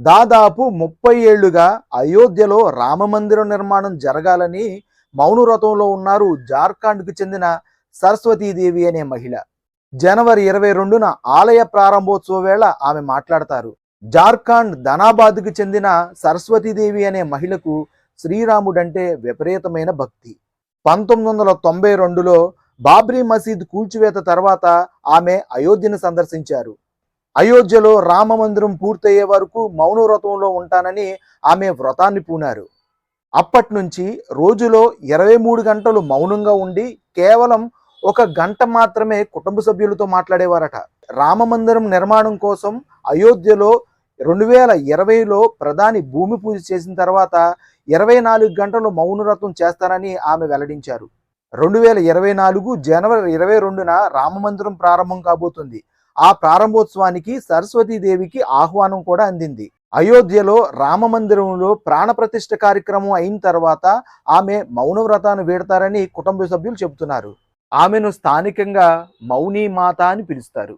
దాదాపు ముప్పై ఏళ్ళుగా అయోధ్యలో రామమందిరం నిర్మాణం జరగాలని మౌనవ్రతంలో ఉన్నారు జార్ఖండ్కు చెందిన సరస్వతీదేవి అనే మహిళ. జనవరి ఇరవై రెండున ఆలయ ప్రారంభోత్సవ వేళ ఆమె మాట్లాడతారు. జార్ఖండ్ ధనాబాద్కు చెందిన సరస్వతీదేవి అనే మహిళకు శ్రీరాముడంటే విపరీతమైన భక్తి. పంతొమ్మిది వందల తొంభై రెండులో బాబ్రీ మసీద్ కూల్చివేత తర్వాత ఆమె అయోధ్యను సందర్శించారు. అయోధ్యలో రామ మందిరం పూర్తయ్యే వరకు మౌన వ్రతంలో ఉంటానని ఆమె వ్రతాన్ని పూనారు. అప్పటి నుంచి రోజులో ఇరవై మూడు గంటలు మౌనంగా ఉండి కేవలం ఒక గంట మాత్రమే కుటుంబ సభ్యులతో మాట్లాడేవారట. రామ మందిరం నిర్మాణం కోసం అయోధ్యలో రెండు వేల ఇరవైలో ప్రధాని భూమి పూజ చేసిన తర్వాత ఇరవై నాలుగు గంటలు మౌనవ్రతం చేస్తారని ఆమె వెల్లడించారు. రెండు వేల ఇరవై నాలుగు జనవరి ఇరవై రెండున రామ మందిరం ప్రారంభం కాబోతుంది. ఆ ప్రారంభోత్సవానికి సరస్వతీదేవికి ఆహ్వానం కూడా అందింది. అయోధ్యలో రామ మందిరంలో ప్రాణప్రతిష్ఠ కార్యక్రమం అయిన తర్వాత ఆమె మౌనవ్రతాన్ని వీడతారని కుటుంబ సభ్యులు చెబుతున్నారు. ఆమెను స్థానికంగా మౌనీ మాత అని పిలుస్తారు.